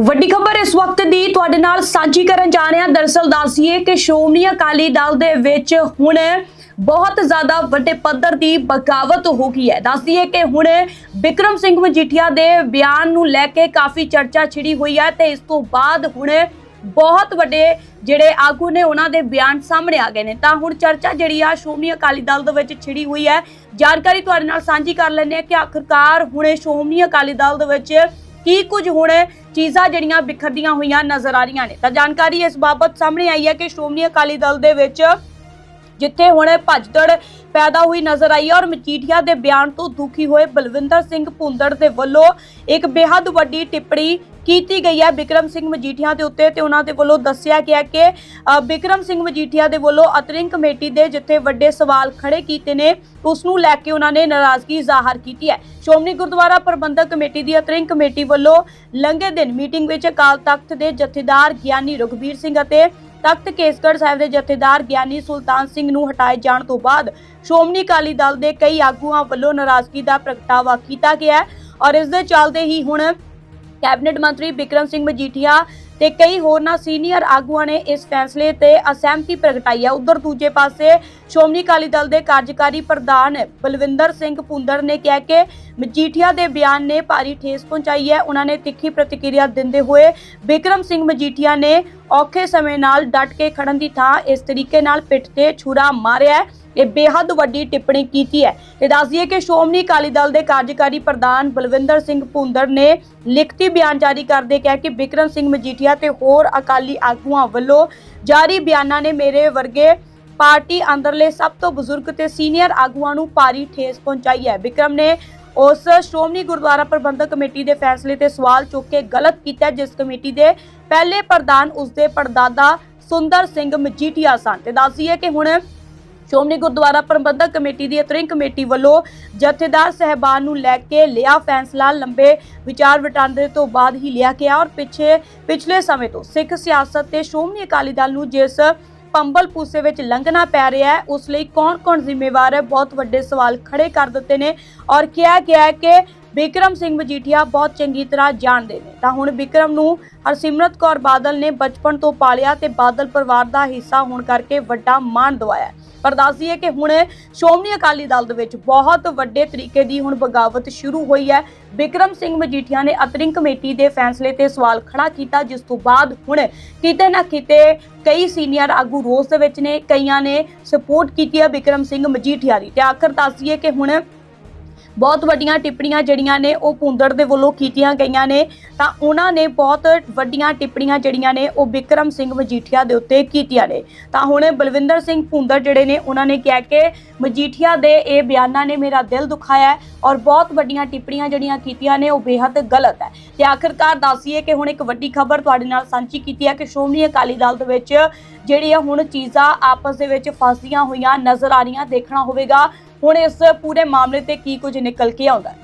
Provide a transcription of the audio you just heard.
ਵੱਡੀ ਖਬਰ ਇਸ ਵਕਤ ਦੀ ਤੁਹਾਡੇ ਨਾਲ ਸਾਂਝੀ ਕਰਨ ਜਾ ਰਹੇ। ਹਾਂ ਦਰਸਲ ਦੱਸੀਏ ਕਿ ਸ਼੍ਰੋਮਣੀ ਅਕਾਲੀ ਦਲ ਦੇ ਵਿੱਚ ਹੁਣ ਬਹੁਤ ਜ਼ਿਆਦਾ ਵੱਡੇ ਪੱਧਰ ਦੀ ਬਗਾਵਤ ਹੋ ਗਈ ਹੈ। ਦੱਸਦੀਏ ਕਿ ਹੁਣ ਵਿਕਰਮ ਸਿੰਘ ਮਜੀਠੀਆ ਦੇ ਬਿਆਨ ਨੂੰ ਲੈ ਕੇ ਕਾਫੀ ਚਰਚਾ ਛਿੜੀ ਹੋਈ ਹੈ ਤੇ ਇਸ ਤੋਂ ਬਾਅਦ ਹੁਣ ਬਹੁਤ ਵੱਡੇ ਜਿਹੜੇ ਆਗੂ ਨੇ ਉਹਨਾਂ ਦੇ ਬਿਆਨ ਸਾਹਮਣੇ ਆ ਗਏ ਨੇ। ਤਾਂ ਹੁਣ ਚਰਚਾ ਜਿਹੜੀ ਆ ਸ਼੍ਰੋਮਣੀ ਅਕਾਲੀ ਦਲ ਦੇ ਵਿੱਚ ਛਿੜੀ ਹੋਈ ਹੈ। ਜਾਣਕਾਰੀ ਤੁਹਾਡੇ ਨਾਲ ਸਾਂਝੀ ਕਰ ਲੈਂਦੇ ਹਾਂ ਕਿ ਆਖਰਕਾਰ ਹੁਣੇ ਸ਼੍ਰੋਮਣੀ ਅਕਾਲੀ ਦਲ ਦੇ ਵਿੱਚ ਕੀ ਕੁਝ ਹੁਣ ਚੀਜ਼ਾਂ ਜਿਹੜੀਆਂ ਬਿਖਰਦੀਆਂ ਹੋਈਆਂ ਨਜ਼ਰ ਆ ਰਹੀਆਂ ਨੇ? ਤਾਂ ਜਾਣਕਾਰੀ ਇਸ ਬਾਬਤ ਸਾਹਮਣੇ ਆਈ ਹੈ ਕਿ ਸ਼੍ਰੋਮਣੀ ਅਕਾਲੀ ਦਲ ਦੇ ਵਿੱਚ ਜਿੱਥੇ ਹੁਣ ਭੱਜਦੜ ਪੈਦਾ ਹੋਈ ਨਜ਼ਰ ਆਈ ਹੈ ਔਰ ਮਜੀਠੀਆ ਦੇ ਬਿਆਨ ਤੋਂ ਦੁਖੀ ਹੋਏ ਬਲਵਿੰਦਰ ਸਿੰਘ ਭੁੰਦੜ ਦੇ ਵੱਲੋਂ ਇੱਕ ਬੇहद ਵੱਡੀ ਟਿੱਪਣੀ ਕੀਤੀ ਗਈ ਹੈ ਬਿਕਰਮ ਸਿੰਘ ਮਜੀਠੀਆ ਦੇ ਉੱਤੇ ਤੇ ਉਹਨਾਂ ਦੇ ਵੱਲੋਂ ਦੱਸਿਆ ਗਿਆ ਕਿ ਬਿਕਰਮ ਸਿੰਘ ਮਜੀਠੀਆ ਦੇ ਵੱਲੋਂ ਅਤਰਿੰਗ ਕਮੇਟੀ ਦੇ ਜਿੱਥੇ ਵੱਡੇ ਸਵਾਲ ਖੜੇ ਕੀਤੇ ਨੇ, ਉਸ ਨੂੰ ਲੈ ਕੇ ਉਹਨਾਂ ਨੇ ਨਾਰਾਜ਼ਗੀ ਜ਼ਾਹਰ ਕੀਤੀ ਹੈ। ਸ਼੍ਰੋਮਣੀ ਗੁਰਦੁਆਰਾ ਪ੍ਰਬੰਧਕ ਕਮੇਟੀ ਦੀ ਅਤਰਿੰਗ ਕਮੇਟੀ ਵੱਲੋਂ ਲੰਘੇ ਦਿਨ ਮੀਟਿੰਗ ਵਿੱਚ ਅਕਾਲ ਤਖਤ ਦੇ ਜਥੇਦਾਰ ਗਿਆਨੀ ਰਘਬੀਰ ਸਿੰਘ ਅਤੇ ਤਖਤ ਕੇਸਗੜ੍ਹ ਸਾਹਿਬ ਦੇ ਜਥੇਦਾਰ ਗਿਆਨੀ ਸੁਲਤਾਨ ਸਿੰਘ ਨੂੰ ਹਟਾਏ ਜਾਣ ਤੋਂ ਬਾਅਦ ਸ਼੍ਰੋਮਣੀ ਅਕਾਲੀ ਦਲ ਦੇ ਕਈ ਆਗੂਆਂ ਵੱਲੋਂ ਨਾਰਾਜ਼ਗੀ ਦਾ ਪ੍ਰਗਟਾਵਾ ਕੀਤਾ ਗਿਆ ਔਰ ਇਸ ਦੇ ਚੱਲਦੇ ਹੀ ਹੁਣ ਕੈਬਨਿਟ ਮੰਤਰੀ ਬਿਕਰਮ ਸਿੰਘ ਮਜੀਠੀਆ ਤੇ ਕਈ ਹੋਰਨਾਂ ਸੀਨੀਅਰ ਆਗੂਆਂ ਨੇ ਇਸ ਫੈਸਲੇ ਤੇ ਅਸਹਿਮਤੀ ਪ੍ਰਗਟਾਈ ਹੈ ਉਧਰ ਦੂਜੇ ਪਾਸੇ ਸ਼੍ਰੋਮਣੀ ਅਕਾਲੀ ਦਲ ਦੇ ਕਾਰਜਕਾਰੀ ਪ੍ਰਧਾਨ ਬਲਵਿੰਦਰ ਸਿੰਘ ਪੁੰਦੜ ਨੇ ਕਿਹਾ ਕਿ ਮਜੀਠੀਆ ਦੇ ਬਿਆਨ ਨੇ ਭਾਰੀ ਠੇਸ ਪਹੁੰਚਾਈ ਹੈ। ਉਹਨਾਂ ਨੇ ਤਿੱਖੀ ਪ੍ਰਤੀਕਿਰਿਆ ਦਿੰਦੇ ਹੋਏ ਬਿਕਰਮ ਸਿੰਘ ਮਜੀਠੀਆ ਨੇ ਔਖੇ ਸਮੇਂ ਨਾਲ ਡਟ ਕੇ ਖੜਨ ਦੀ ਥਾਂ ਇਸ ਤਰੀਕੇ ਨਾਲ ਪਿੱਠ ਤੇ ਛੁਰਾ ਮਾਰਿਆ ਹੈ। ਇਹ ਬੇहद ਵੱਡੀ ਟਿੱਪਣੀ ਕੀਤੀ ਹੈ। ਤੇ ਦੱਸ ਦਈਏ ਕਿ ਸ਼੍ਰੋਮਣੀ ਅਕਾਲੀ ਦਲ ਦੇ ਕਾਰਜਕਾਰੀ ਪ੍ਰਧਾਨ ਬਲਵਿੰਦਰ ਸਿੰਘ ਭੁੰਦੜ ਨੇ ਲਿਖਤੀ ਬਿਆਨ ਜਾਰੀ ਕਰਦੇ ਕਿਹਾ ਕਿ ਬਿਕਰਮ ਸਿੰਘ ਮਜੀਠੀਆ ਤੇ ਹੋਰ ਅਕਾਲੀ ਆਗੂਆਂ ਵੱਲੋਂ ਜਾਰੀ ਬਿਆਨਾਂ ਨੇ ਮੇਰੇ ਵਰਗੇ ਪਾਰਟੀ ਅੰਦਰਲੇ ਸਭ ਤੋਂ ਬਜ਼ੁਰਗ ਤੇ ਸੀਨੀਅਰ ਆਗੂਆਂ ਨੂੰ ਭਾਰੀ ਠੇਸ ਪਹੁੰਚਾਈ ਹੈ। ਬਿਕਰਮ ਨੇ ਉਸ ਸ਼੍ਰੋਮਣੀ ਗੁਰਦੁਆਰਾ ਪ੍ਰਬੰਧਕ ਕਮੇਟੀ ਦੇ ਫੈਸਲੇ ਤੇ ਸਵਾਲ ਚੁੱਕ ਕੇ ਗਲਤ ਕੀਤਾ ਜਿਸ ਕਮੇਟੀ ਦੇ ਪਹਿਲੇ ਪ੍ਰਧਾਨ ਉਸਦੇ ਪੜਦਾਦਾ ਸੁੰਦਰ ਸਿੰਘ ਮਜੀਠੀਆ ਸਨ। ਤੇ ਦੱਸੀਏ ਕਿ ਹੁਣ ਸ਼੍ਰੋਮਣੀ ਗੁਰਦੁਆਰਾ ਪ੍ਰਬੰਧਕ ਕਮੇਟੀ ਦੀ ਅਤਰਿੰਗ ਕਮੇਟੀ ਵੱਲੋਂ ਜਥੇਦਾਰ ਸਹਿਬਾਨ ਨੂੰ ਲੈ ਕੇ ਲਿਆ ਫੈਸਲਾ, ਲੰਬੇ ਵਿਚਾਰ ਵਟਾਂਦਰੇ ਤੋਂ ਬਾਅਦ ਹੀ ਲਿਆ ਗਿਆ ਔਰ ਪਿੱਛੇ, ਪਿਛਲੇ ਸਮੇਂ ਤੋਂ ਸਿੱਖ ਸਿਆਸਤ ਤੇ ਸ਼੍ਰੋਮਣੀ ਅਕਾਲੀ ਦਲ ਨੂੰ ਜਿਸ ਪੰਬਲ ਪੂਸੇ ਵਿੱਚ ਲੰਘਣਾ ਪੈ ਰਿਹਾ ਹੈ, ਉਸ ਲਈ ਕੌਣ-ਕੌਣ ਜ਼ਿੰਮੇਵਾਰ ਹੈ? ਬਹੁਤ ਵੱਡੇ ਸਵਾਲ ਖੜੇ ਕਰ ਦਿੱਤੇ ਨੇ ਔਰ ਕਿਹਾ ਗਿਆ ਹੈ ਕਿ ਬਿਕਰਮ ਸਿੰਘ ਮਜੀਠੀਆ ਬਹੁਤ ਚੰਗੀ ਤਰ੍ਹਾਂ ਜਾਣਦੇ ਨੇ। ਤਾਂ ਹੁਣ ਬਿਕਰਮ ਨੂੰ ਹਰਸਿਮਰਤ ਕੌਰ ਬਾਦਲ ਨੇ ਬਚਪਨ ਤੋਂ ਪਾਲਿਆ ਤੇ ਬਾਦਲ ਪਰਿਵਾਰ ਦਾ ਹਿੱਸਾ ਹੋਣ ਕਰਕੇ ਵੱਡਾ ਮਾਣ ਦਵਾਇਆ। ਹੈ। ਪਰ ਦੱਸਦੀਏ ਕਿ ਹੁਣ ਸ਼੍ਰੋਮਣੀ ਅਕਾਲੀ ਦਲ ਦੇ ਵਿੱਚ ਬਹੁਤ ਵੱਡੇ ਤਰੀਕੇ ਦੀ ਹੁਣ ਬਗਾਵਤ ਸ਼ੁਰੂ ਹੋਈ ਹੈ ਬਿਕਰਮ ਸਿੰਘ ਮਜੀਠੀਆ ਨੇ ਅਤਰਿੰਗ ਕਮੇਟੀ ਦੇ ਫੈਸਲੇ ਤੇ ਸਵਾਲ ਖੜਾ ਕੀਤਾ, ਜਿਸ ਤੋਂ ਬਾਅਦ ਹੁਣ ਕਿਤੇ ਨਾ ਕਿਤੇ ਕਈ ਸੀਨੀਅਰ ਆਗੂ ਰੋਸ ਦੇ ਵਿੱਚ ਨੇ, ਕਈਆਂ ਨੇ ਸਪੋਰਟ ਕੀਤੀ ਹੈ ਬਿਕਰਮ ਸਿੰਘ ਮਜੀਠੀਆ ਦੀ ਤੇ ਆਖਰ ਦੱਸਦੀਏ ਕਿ ਹੁਣ ਬਹੁਤ ਵੱਡੀਆਂ ਟਿੱਪਣੀਆਂ ਜਿਹੜੀਆਂ ਨੇ ਉਹ ਪੁੰਦੜ ਦੇ ਵੱਲੋਂ ਕੀਤੀਆਂ ਗਈਆਂ ਨੇ। ਤਾਂ ਉਹਨਾਂ ਨੇ ਬਹੁਤ ਵੱਡੀਆਂ ਟਿੱਪਣੀਆਂ ਜਿਹੜੀਆਂ ਨੇ ਉਹ ਬਿਕਰਮ ਸਿੰਘ ਮਜੀਠੀਆ ਦੇ ਉੱਤੇ ਕੀਤੀਆਂ ਨੇ। ਤਾਂ ਹੁਣ ਬਲਵਿੰਦਰ ਸਿੰਘ ਪੁੰਦੜ ਜਿਹੜੇ ਨੇ, ਉਹਨਾਂ ਨੇ ਕਿਹਾ ਕਿ ਮਜੀਠੀਆ ਦੇ ਇਹ ਬਿਆਨਾਂ ਨੇ ਮੇਰਾ ਦਿਲ ਦੁਖਾਇਆ ਔਰ ਬਹੁਤ ਵੱਡੀਆਂ ਟਿੱਪਣੀਆਂ ਜਿਹੜੀਆਂ ਕੀਤੀਆਂ ਨੇ ਉਹ ਬੇਹੱਦ ਗਲਤ ਹੈ। ਤੇ ਆਖਰਕਾਰ ਦੱਸੀਏ ਕਿ ਹੁਣ ਇੱਕ ਵੱਡੀ ਖਬਰ ਤੁਹਾਡੇ ਨਾਲ ਸਾਂਝੀ ਕੀਤੀ ਹੈ ਕਿ ਸ਼੍ਰੋਮਣੀ ਅਕਾਲੀ ਦਲ ਦੇ ਵਿੱਚ ਜਿਹੜੀਆਂ ਹੁਣ ਚੀਜ਼ਾਂ ਆਪਸ ਦੇ ਵਿੱਚ ਫਸਦੀਆਂ ਹੋਈਆਂ ਨਜ਼ਰ ਆ ਰਹੀਆਂ, ਦੇਖਣਾ ਹੋਵੇਗਾ। ਹੁਣ ਇਸ ਪੂਰੇ ਮਾਮਲੇ ਤੇ ਕੀ ਕੁਝ ਨਿਕਲ ਕੇ ਆਉਂਦਾ ਹੈ?